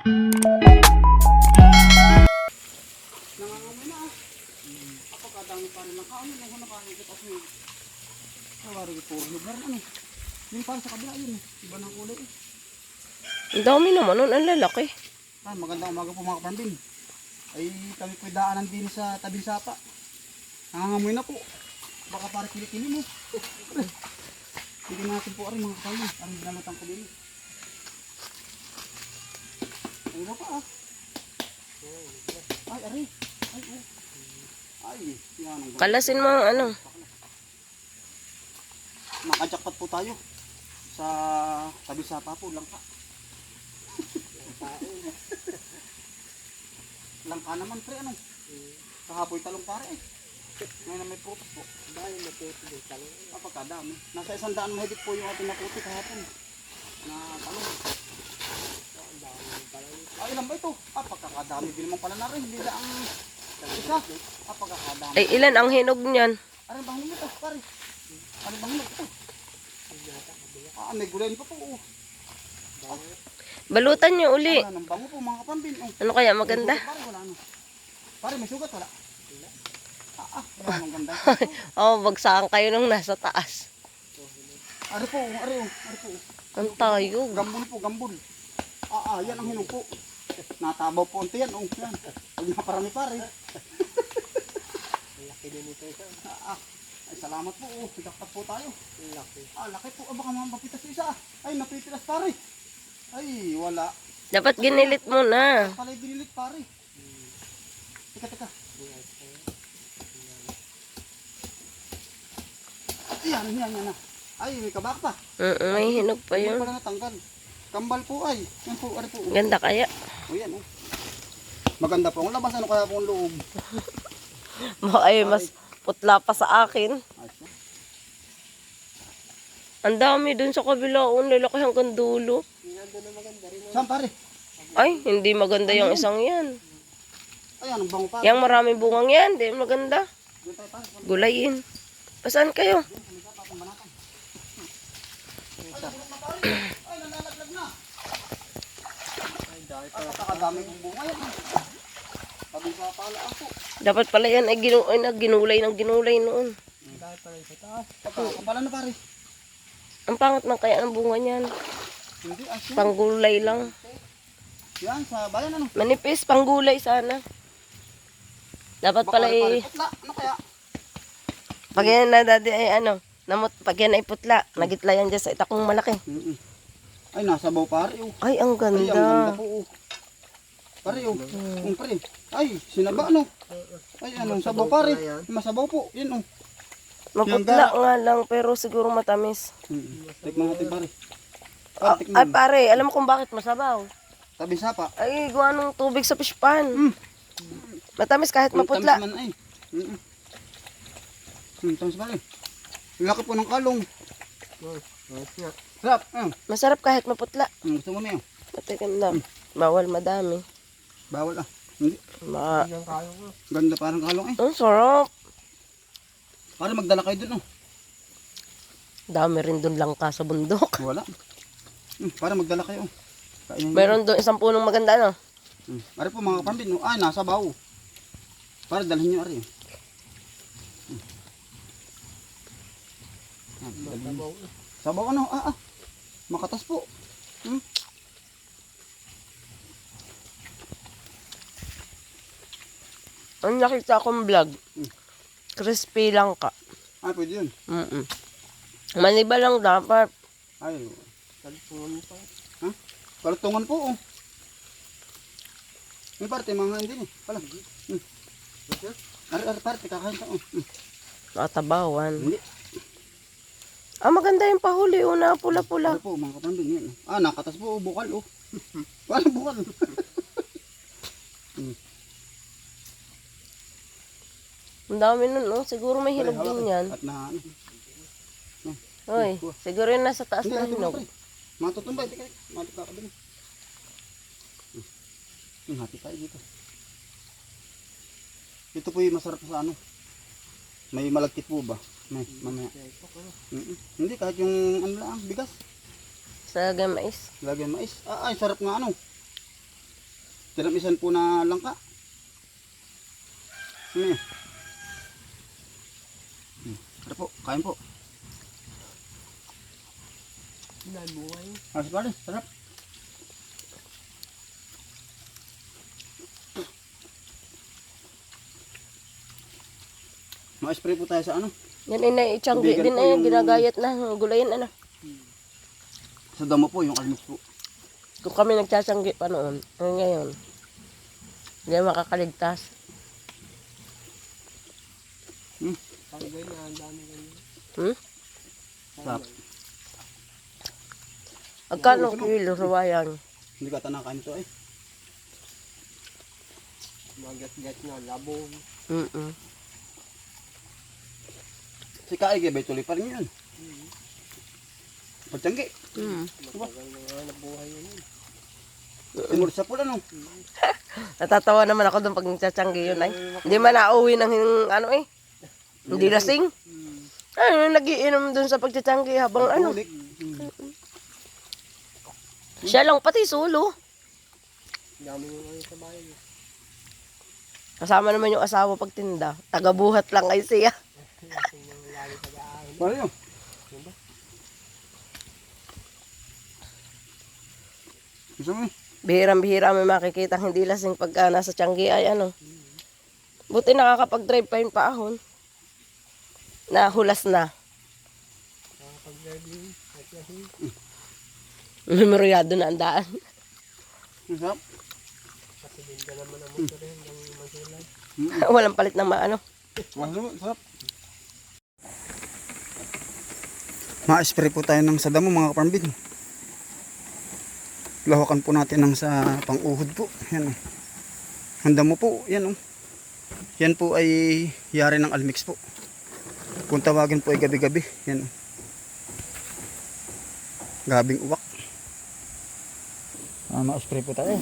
Nangangamoy na ah. Ako kadami pa rin ng kaano. Nang nakakikit ako yun. Nawari ko para sa kabila yun eh. Iba ng kulay eh. Ang dami naman nun, ang lalaki. Ah, magandang umaga po mga kapambin. Ay kami po daanan din sa tabing sapa. Nangangamoy na po. Baka para kilikili mo. Hindi natin po rin mga kapambin. Parang ginamatan ko din. Ba pa ah. Ay, ari. Ay, oh. Ay, yan. Kalasin mo ang ano. Nakajakpat po tayo sa tabi sapa po, langka. langka naman pre, ano? Kahapoy talong pare eh. Ngayon na may prutas po. Dahil na puti yung talong. Kapagkadami. Nasa isang daan mahigit po yung ating naputi kahapon. Na talong. Ay, ilan ba ito? Ah, pagkakadami din naman pala na rin. Hindi na ang isa. Ah, pagkakadami. Ay, ilan ang hinog niyan? Ano bang hinog ito, pare? Ano bang hinog ito? Ah, may gulayin pa po. Oh. Balutan niyo uli. Nang bango po mga kapambin. Oh. Ano kaya maganda? Pare, wala ano. Pare, may sugat, wala. Ah, ah, nang ganda. Oh, bagsakan kayo nung nasa taas. Ari po, ari, oh, ari po. Ang tayo. Gambol po, gambol. Ah, ah, yan ang hinog po. Natabaw po unti yan, oh, yan. Pag naparami pare. Laki din ito Ah, ah. Ay, salamat po, oh. Jakpat po tayo. Laki. Ah, laki po. Ah, baka mapitas isa. Ay, napitilas pare. Ay, wala. Dapat ginilit mo na. Palay dinilit pare. Teka, teka. Yan, yan, yan na. Ay, may kabak pa. Mm, may hinog pa Hindi yun. pala natanggal. Kambal po ay. Yan po, ari po. Ganda kaya. O yan, oh. Maganda po. Ang labas, ano kaya po ang loob? Baka ay mas putla pa sa akin. Ayos na. Ang dami dun sa kabila. Oh, ang lalaki hanggang dulo. Saan pare? Ay, hindi maganda yung isang yan. Ay, anong bango pare? Yang maraming bungang yan. Hindi maganda. Gulayin. Pasaan kayo? Ay, nalalaglag na. Ay, dahil pala. Napakadami bunga yan. ah. Sabi sa pala ako. Dapat pala yan ay, ginu ay ginulay ng ginulay noon. Dahil pala sa taas. Pagkakampala na pare. Ang pangat man kaya ng bunga niyan. Hindi, asin. Panggulay lang. Yan, sa bayan ano. Manipis, panggulay sana. Dapat pala eh. Ano kaya? pag yan na daddy ay ano, namot, pag yan ay putla, nagitla yan dyan sa itakong malaki. Ay, nasabaw pare. Oh. Ay, ang Ay, ang ganda ganda. po. Oh. Pare, oh. Ang pare. Ay, sinaba, ano? Ay, anong sabaw, pare? Masabaw po. Yan, oh. Maputla nga lang, pero siguro matamis. Mm. Tikman natin, pare. Ah, Pare, ay, tikman. pare, alam mo kung bakit masabaw? Tabi sapa. Ay, gawa ng tubig sa fish pan. Mm. Matamis kahit maputla. tamis man ay. Mm-mm. Hmm, tamis pare. Laki po ng kalong. Sarap. Ah, Masarap kahit maputla. mm, gusto mo na yun. Patikim lang. Bawal madami. Bawal ah. Hindi. Ma Ganda parang kalong eh. ang sarap. Para magdala kayo dun oh. Dami rin dun lang ka sa bundok. Wala. Hmm, para magdala kayo. oh. Kainin. Meron doon isang punong maganda, no? Hmm. Ari po mga kapambin. oh. Ay, nasa baw. Para dalhin nyo ari. Hmm. Ah, dalhin nyo. Sabaw ano? Ah, ah. Makatas po. Hmm. Ang nakita kong vlog, crispy lang ka. Ay, pwede yun. Mm Maniba lang dapat. Ay. Kalutungan pa. Ha? Kalutungan po oh. May parte mga hindi eh. Pala. Hmm. Ari, ari, parte kakain ka. Oh. Hmm. Nakatabawan. Hindi. Ah, maganda yung pahuli. Una, pula-pula. Ano po, mga kapambin yan. oh. Ah, nakatas po, oh, bukal oh. Walang bukal. hmm. Ang dami nun, no? Siguro may hinog din yan. At na ano. Hoy, siguro yung nasa taas na hinog. di kayo. Matutumbay ka din. Hmm. Hmm, hati tayo dito. Ito po yung masarap sa ano. May malagkit po ba? May, mamaya. Mm-mm. Hindi, kahit yung ano lang, bigas. Sa gamais. Lagyan mais. Ah, ay, sarap nga ano. Tinamisan po na langka. Yun? Hmm. Tara po, kain po. Nabuhay. Ah, si pare, sarap. Ma-spray po tayo sa ano? Yan ay naitsanggi Bigan din ay yung- ginagayat na. Gulayin ano. Sa damo po, yung almos po. Kung kami nagsasanggi pa noon, ay ngayon, hindi makakaligtas. Pag ganyan, ang dami ganyan. Hmm? Sarap. Agkano kilo ruwayan? Hindi ka tanakain ito eh. Magat-gat na, labong. Mm-mm. Si Kaig, eh, bay tuloy pa rin yun. Pagtanggi. Mm. Matagal na nabuhay yun. eh. Timur sa pula no. Natatawa naman ako doon pag nagsasanggi yun ay. Hindi man nauwi ng ano eh. Hindi lasing. Ano, nagiinom doon sa pagtsatanggi habang ano. Siya lang pati solo. Dami yung ano sa bayan. Kasama naman yung asawa pagtinda. Tagabuhat lang ay siya. Yung mga lagi sa gaan. Paano yun? Gusto mo? Bihirang-bihira may makikita hindi lasing pagka nasa tiyanggi ay ano. Buti nakakapag-drive pa yung paahon. Nahulas na. Yun. Memoryado na ang daan. Din ka naman ang motor eh, hanggang masulay. Walang palit ng maano. Masarap. Sarap. Ma-spray po tayo ng sa damo mga kaparambin. Lawakan po natin ng sa pang-uhod po. Yan o. Ang damo po. Yan o. Yan po ay yari ng almix po. Kung tawagin po ay gabi-gabi. Yan. Gabing uwak. Ah, ma-spray po tayo.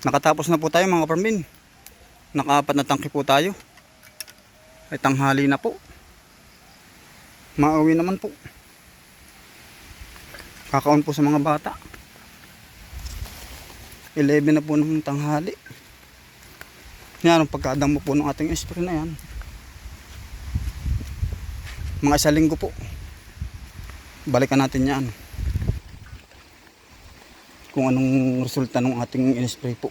Nakatapos na po tayo mga kaparmin. Nakaapat na tangke po tayo. Ay tanghali na po. Mauwi naman po. Kakaon po sa mga bata. 11 na po ng tanghali. Yan ang pagkadang mo po ng ating esprit na yan. Mga isa linggo po. Balikan natin yan kung anong resulta ng ating in-spray po.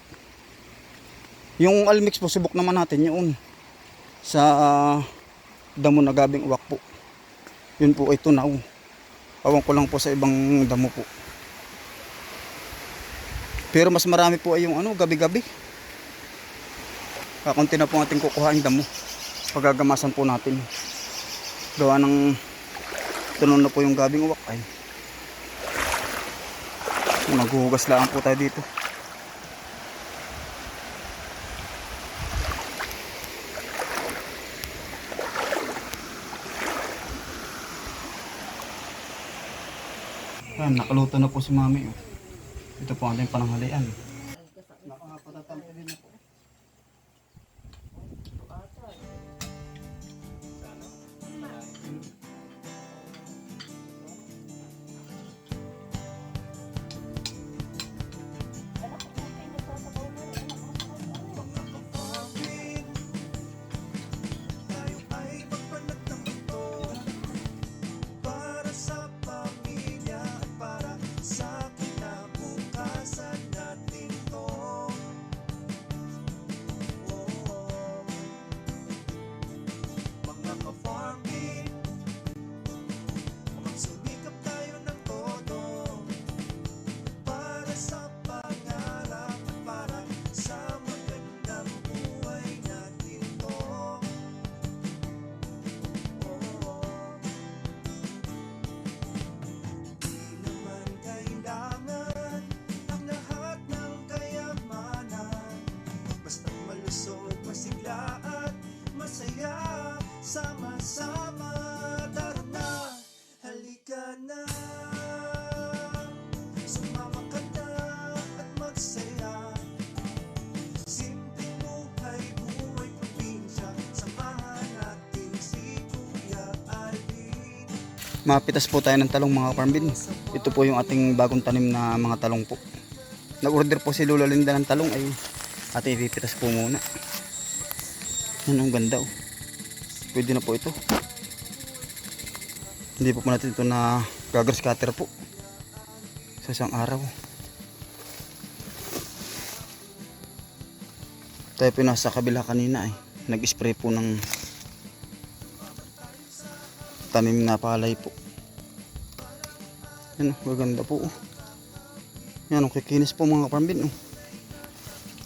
Yung almix po, subok naman natin yun sa ah, damo na gabing uwak po. Yun po ay tunaw. Awan ko lang po sa ibang damo po. Pero mas marami po ay yung ano, gabi-gabi. Kakunti na po ating kukuhain damo. Pagagamasan po natin. Gawa ng tunaw na po yung gabing uwak ay. Maghuhugas lang po tayo dito. Ayan, nakaluto na po si mami. oh. Ito po ang ating pananghalian. Mapitas po tayo ng talong mga farm bin. Ito po yung ating bagong tanim na mga talong po. Nag-order po si Lula Linda ng talong ay ating ipipitas po muna. Yan ang ganda oh. Pwede na po ito. Hindi po po natin ito na gagas cutter po. Sa isang araw. Tayo po nasa kabila kanina ay nag-spray po ng tanim na palay po. Yan, maganda po. Yan, oh, kikinis po mga kapambin. Oh.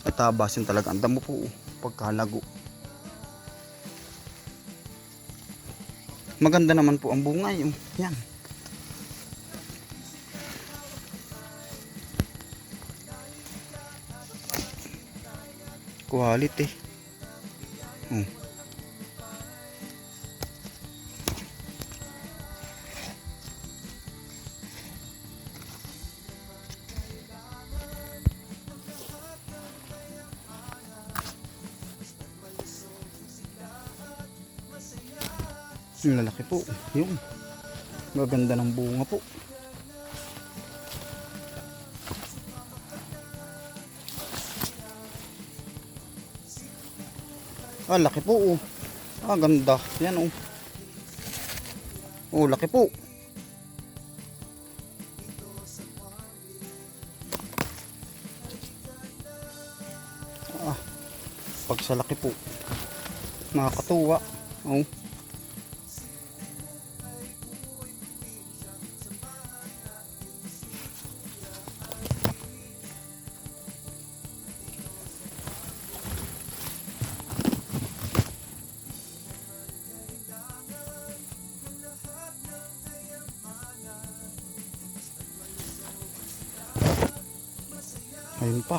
At tabasin talaga. Ang damo po. Oh, pagkalago. Maganda naman po ang bungay. Oh. Yan. Quality. Oh. Yung lalaki po. Yung. Maganda ng bunga po. Ah, laki po oh. Ah, ganda. Yan oh. Oh, laki po. Ah, pag sa laki po. Nakakatuwa. Oh. Ayun pa.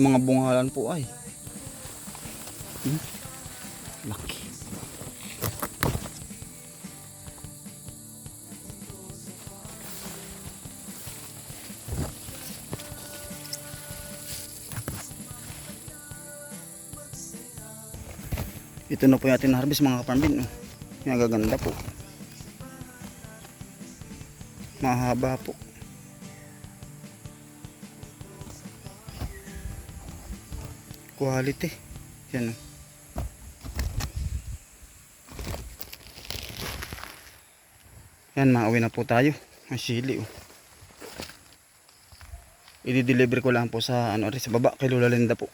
Mga bungalan po ay. Hmm? Ito na po yung ating harvest mga. Oh. Yung gaganda po. Mahaba po. Quality. Yan. Yan, mauwi na po tayo. Ang sili. Oh. I-deliver ko lang po sa ano sa baba kay Lola Linda po.